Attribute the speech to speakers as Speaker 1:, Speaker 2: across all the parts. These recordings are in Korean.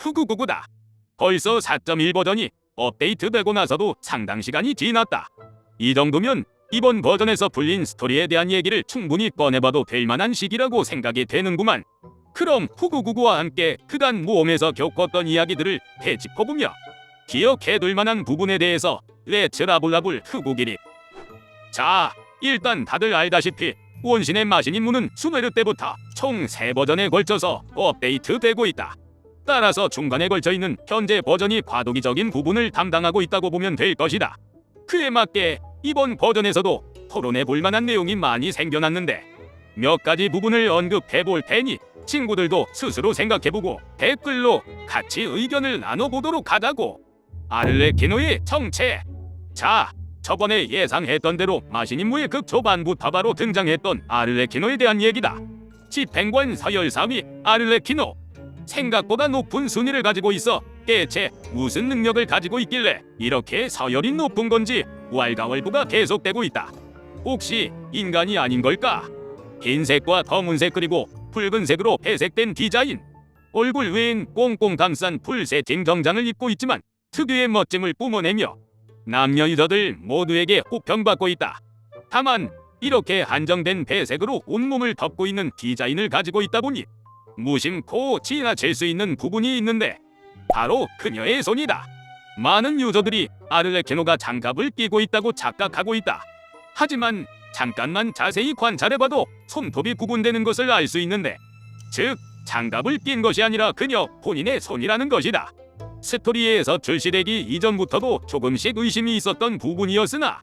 Speaker 1: 후구구구다. 벌써 4.1 버전이 업데이트되고 나서도 상당 시간이 지났다. 이 정도면 이번 버전에서 불린 스토리에 대한 얘기를 충분히 꺼내봐도 될 만한 시기라고 생각이 되는구만. 그럼 후구구구와 함께 그간 모험에서 겪었던 이야기들을 되짚어보며 기억해둘 만한 부분에 대해서 레츠 라블라블 후구기립. 자, 일단 다들 알다시피 원신의 마신 임무는 수메르 때부터 총 3버전에 걸쳐서 업데이트되고 있다. 따라서 중간에 걸쳐 있는 현재 버전이 과도기적인 부분을 담당하고 있다고 보면 될 것이다. 그에 맞게 이번 버전에서도 토론해 볼 만한 내용이 많이 생겨났는데 몇 가지 부분을 언급해 볼 테니 친구들도 스스로 생각해보고 댓글로 같이 의견을 나눠보도록 하자고. 아르레키노의 정체. 자, 저번에 예상했던 대로 마신 임무의 극 초반부터 바로 등장했던 아르레키노에 대한 얘기다. 집행관 서열사위 아르레키노. 생각보다 높은 순위를 가지고 있어 대체 무슨 능력을 가지고 있길래 이렇게 서열이 높은 건지 왈가왈부가 계속되고 있다. 혹시 인간이 아닌 걸까? 흰색과 검은색 그리고 붉은색으로 배색된 디자인. 얼굴 외엔 꽁꽁 감싼 풀 세팅 정장을 입고 있지만 특유의 멋짐을 뿜어내며 남녀 유저들 모두에게 호평받고 있다. 다만 이렇게 한정된 배색으로 온몸을 덮고 있는 디자인을 가지고 있다 보니 무심코 지나칠 수 있는 부분이 있는데 바로 그녀의 손이다. 많은 유저들이 아르레케노가 장갑을 끼고 있다고 착각하고 있다. 하지만 잠깐만 자세히 관찰해봐도 손톱이 구분되는 것을 알 수 있는데 즉 장갑을 낀 것이 아니라 그녀 본인의 손이라는 것이다. 스토리에서 출시되기 이전부터도 조금씩 의심이 있었던 부분이었으나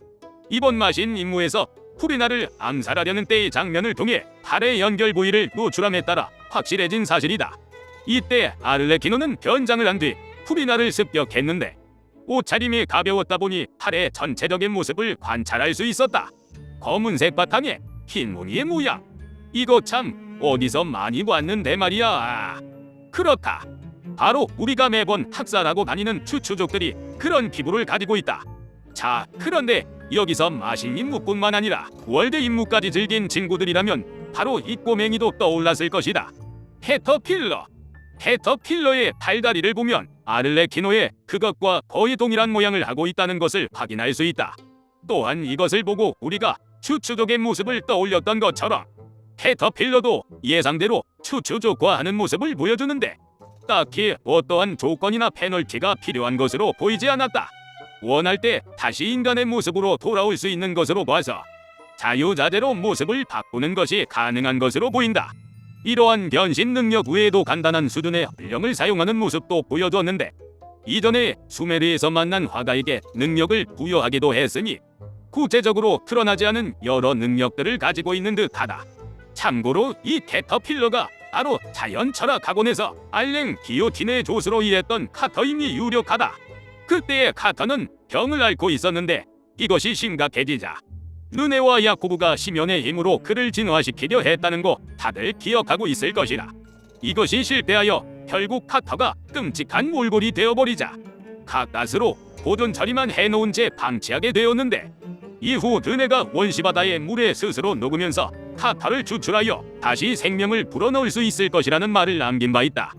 Speaker 1: 이번 마신 임무에서 쿠리나를 암살하려는 때의 장면을 통해 팔의 연결 부위를 노출함에 따라 확실해진 사실이다. 이때 아르레키노는 변장을 한뒤 쿠리나를 습격했는데 옷차림이 가벼웠다 보니 팔의 전체적인 모습을 관찰할 수 있었다. 검은색 바탕에 흰 무늬의 모양. 이거 참 어디서 많이 봤는데 말이야. 그렇다. 바로 우리가 매번 학살하고 다니는 추추족들이 그런 피부를 가지고 있다. 자, 그런데 여기서 마신 임무뿐만 아니라 월드 임무까지 즐긴 친구들이라면 바로 이 꼬맹이도 떠올랐을 것이다. 헤터필러. 헤터필러의 팔다리를 보면 아를레키노의 그것과 거의 동일한 모양을 하고 있다는 것을 확인할 수 있다. 또한 이것을 보고 우리가 추추족의 모습을 떠올렸던 것처럼 헤터필러도 예상대로 추추족과 하는 모습을 보여주는데 딱히 어떠한 조건이나 페널티가 필요한 것으로 보이지 않았다. 원할 때 다시 인간의 모습으로 돌아올 수 있는 것으로 봐서 자유자재로 모습을 바꾸는 것이 가능한 것으로 보인다. 이러한 변신 능력 외에도 간단한 수준의 활령을 사용하는 모습도 보여주었는데 이전에 수메르에서 만난 화가에게 능력을 부여하기도 했으니 구체적으로 드러나지 않은 여러 능력들을 가지고 있는 듯하다. 참고로 이 캐터필러가 바로 자연 철학 학원에서 알랭 기요틴의 조수로 일했던 카터임이 유력하다. 그때의 카터는 병을 앓고 있었는데 이것이 심각해지자 르네와 야코브가 심연의 힘으로 그를 진화시키려 했다는 거 다들 기억하고 있을 것이다. 이것이 실패하여 결국 카터가 끔찍한 몰골이 되어버리자 가까스로 보존 처리만 해놓은 채 방치하게 되었는데 이후 르네가 원시바다의 물에 스스로 녹으면서 카터를 추출하여 다시 생명을 불어넣을 수 있을 것이라는 말을 남긴 바 있다.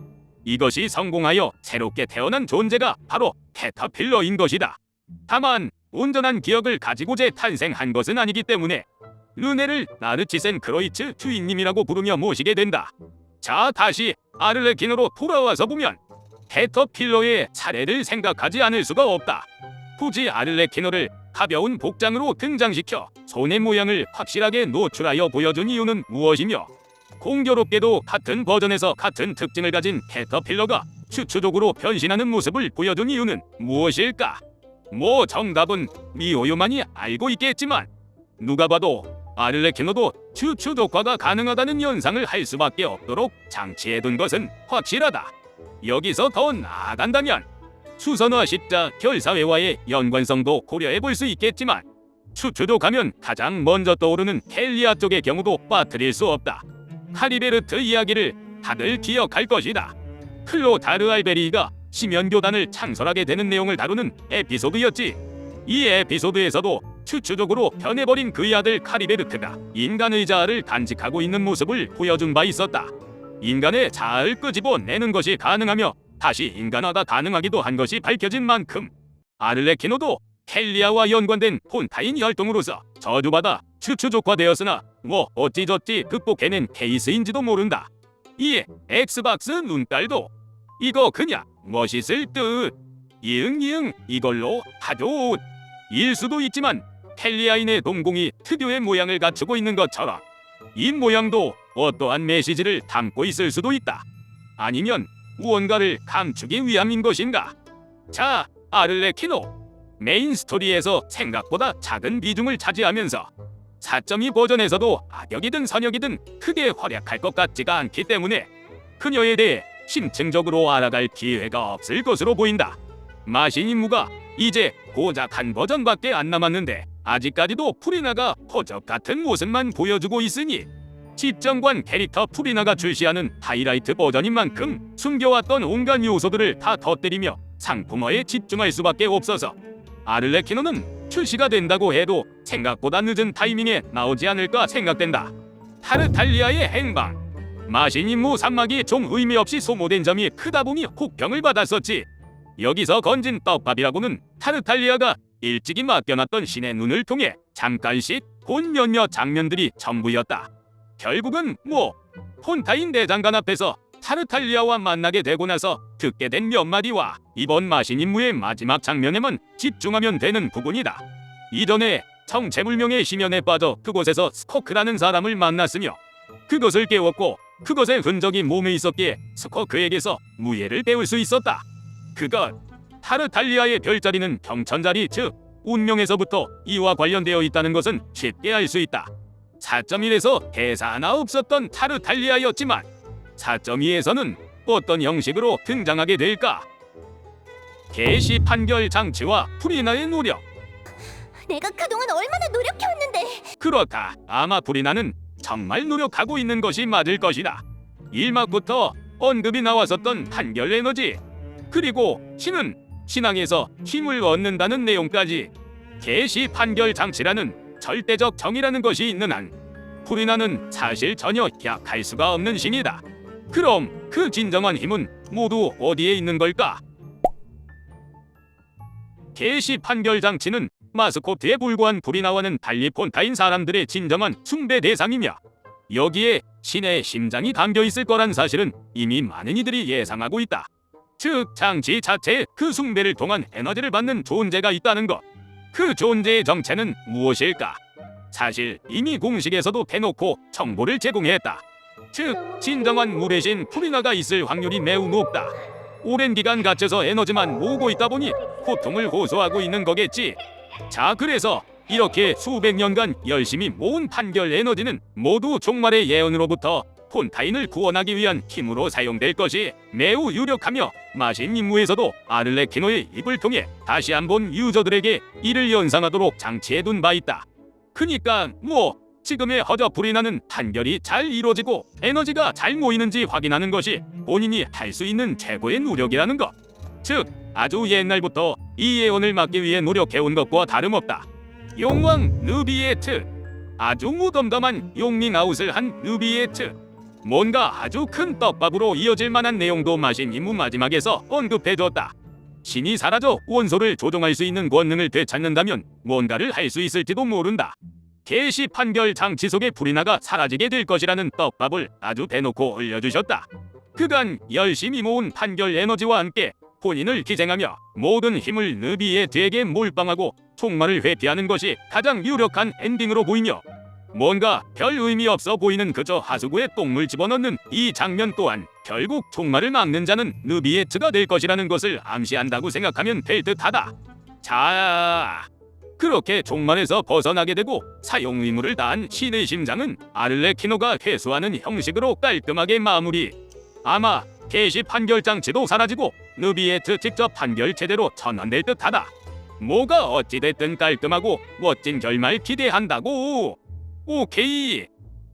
Speaker 1: 이것이 성공하여 새롭게 태어난 존재가 바로 캐터필러인 것이다. 다만 온전한 기억을 가지고 재탄생한 것은 아니기 때문에 르네를 나르치센 크로이츠 주인님이라고 부르며 모시게 된다. 자 다시 아르레키노로 돌아와서 보면 캐터필러의 차례를 생각하지 않을 수가 없다. 굳이 아르레키노를 가벼운 복장으로 등장시켜 손의 모양을 확실하게 노출하여 보여준 이유는 무엇이며 공교롭게도 같은 버전에서 같은 특징을 가진 캐터필러가 추추족으로 변신하는 모습을 보여준 이유는 무엇일까? 뭐 정답은 미호요만이 알고 있겠지만 누가 봐도 아르레키노도 추추족화가 가능하다는 연상을 할 수밖에 없도록 장치해둔 것은 확실하다. 여기서 더 나아간다면 수선화 십자 결사회와의 연관성도 고려해 볼 수 있겠지만 추추족 하면 가장 먼저 떠오르는 켈리아 쪽의 경우도 빠뜨릴 수 없다. 카리베르트 이야기를 다들 기억할 것이다. 클로다르 알베리가 심연교단을 창설하게 되는 내용을 다루는 에피소드였지. 이 에피소드에서도 추추족으로 변해버린 그의 아들 카리베르트가 인간의 자아를 간직하고 있는 모습을 보여준 바 있었다. 인간의 자아를 끄집어내는 것이 가능하며 다시 인간화가 가능하기도 한 것이 밝혀진 만큼 아를레키노도 켈리아와 연관된 폰타인 혈통으로서 저주받아 추추족화되었으나 뭐 어찌저찌 극복해낸 케이스인지도 모른다. 이에 엑스박스 눈깔도 이거 그냥 멋있을 듯 이응 이응 이걸로 하죠 일 수도 있지만 켈리아인의 동공이 특유의 모양을 갖추고 있는 것처럼 이 모양도 어떠한 메시지를 담고 있을 수도 있다. 아니면 무언가를 감추기 위함인 것인가? 자, 아를레키노 메인 스토리에서 생각보다 작은 비중을 차지하면서 4.2 버전에서도 악역이든 선역이든 크게 활약할 것 같지가 않기 때문에 그녀에 대해 심층적으로 알아갈 기회가 없을 것으로 보인다. 마신 임무가 이제 고작 한 버전밖에 안 남았는데 아직까지도 프리나가 허접 같은 모습만 보여주고 있으니 집정관 캐릭터 프리나가 출시하는 하이라이트 버전인 만큼 숨겨왔던 온갖 요소들을 다 덧대리며 상품화에 집중할 수밖에 없어서 아를레키노는 출시가 된다고 해도 생각보다 늦은 타이밍에 나오지 않을까 생각된다. 타르탈리아의 행방 마신 임무 산막이 좀 의미 없이 소모된 점이 크다 보니 혹평을 받았었지. 여기서 건진 떡밥이라고는 타르탈리아가 일찍이 맡겨놨던 신의 눈을 통해 잠깐씩 본 몇몇 장면들이 전부였다. 결국은 뭐 폰타인 대장간 앞에서 타르탈리아와 만나게 되고 나서 듣게 된 몇 마디와 이번 마신 임무의 마지막 장면에만 집중하면 되는 부분이다. 이전에 청재물명의 심연에 빠져 그곳에서 스코크라는 사람을 만났으며 그것을 깨웠고 그것의 흔적이 몸에 있었기에 스코크에게서 무예를 배울 수 있었다. 그것 타르탈리아의 별자리는 경천자리 즉 운명에서부터 이와 관련되어 있다는 것은 쉽게 알 수 있다. 4.1에서 대사 하나 없었던 타르탈리아였지만 4.2에서는 어떤 형식으로 등장하게 될까? 개시 판결 장치와 프리나의 노력
Speaker 2: 내가 그동안 얼마나 노력해왔는데
Speaker 1: 그렇다. 아마 프리나는 정말 노력하고 있는 것이 맞을 것이다. 1막부터 언급이 나왔었던 판결 에너지 그리고 신은 신앙에서 힘을 얻는다는 내용까지 개시 판결 장치라는 절대적 정의라는 것이 있는 한 프리나는 사실 전혀 약할 수가 없는 신이다. 그럼 그 진정한 힘은 모두 어디에 있는 걸까? 개시 판결 장치는 마스코트에 불과한 프리나와는 달리 폰타인 사람들의 진정한 숭배 대상이며 여기에 신의 심장이 담겨 있을 거란 사실은 이미 많은 이들이 예상하고 있다. 즉 장치 자체에 그 숭배를 통한 에너지를 받는 존재가 있다는 것. 그 존재의 정체는 무엇일까? 사실 이미 공식에서도 대놓고 정보를 제공했다. 즉 진정한 무대신 프리나가 있을 확률이 매우 높다. 오랜 기간 갇혀서 에너지만 모으고 있다 보니 고통을 호소하고 있는 거겠지. 자 그래서 이렇게 수백 년간 열심히 모은 판결 에너지는 모두 종말의 예언으로부터 폰타인을 구원하기 위한 힘으로 사용될 것이 매우 유력하며 마신 임무에서도 아를레키노의 입을 통해 다시 한번 유저들에게 이를 연상하도록 장치해둔 바 있다. 그니까 뭐 지금의 허접불이 나는 판결이 잘 이루어지고 에너지가 잘 모이는지 확인하는 것이 본인이 할 수 있는 최고의 노력이라는 것. 즉 아주 옛날부터 이 예언을 막기 위해 노력해온 것과 다름없다. 용왕 느비에트 아주 무덤덤한 용민 아웃을 한 느비에트 뭔가 아주 큰 떡밥으로 이어질 만한 내용도 마신 임무 마지막에서 언급해줬다. 신이 사라져 원소를 조종할 수 있는 권능을 되찾는다면 뭔가를 할 수 있을지도 모른다. 개시 판결 장치 속의 프리나가 사라지게 될 것이라는 떡밥을 아주 대놓고 올려주셨다. 그간 열심히 모은 판결 에너지와 함께 본인을 기생하며 모든 힘을 느비의 뒤에게 몰빵하고 총말을 회피하는 것이 가장 유력한 엔딩으로 보이며 뭔가 별 의미 없어 보이는 그저 하수구에 똥물 집어넣는 이 장면 또한 결국 총말을 막는 자는 느비에트가 될 것이라는 것을 암시한다고 생각하면 될 듯하다. 자, 그렇게 종말에서 벗어나게 되고 사용 의무를 다한 신의 심장은 아를레키노가 회수하는 형식으로 깔끔하게 마무리. 아마 개시 판결 장치도 사라지고 느비에트 직접 판결 제대로 전환될 듯하다. 뭐가 어찌됐든 깔끔하고 멋진 결말 기대한다고. 오케이.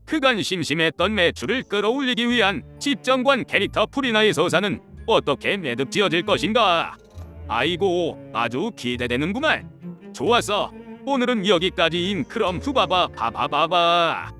Speaker 1: 그간 심심했던 매출을 끌어올리기 위한 집정관 캐릭터 프리나의 서사는 어떻게 매듭 지어질 것인가? 아이고 아주 기대되는구만. 좋았어. 오늘은 여기까지인 그럼 후바바 바바바바.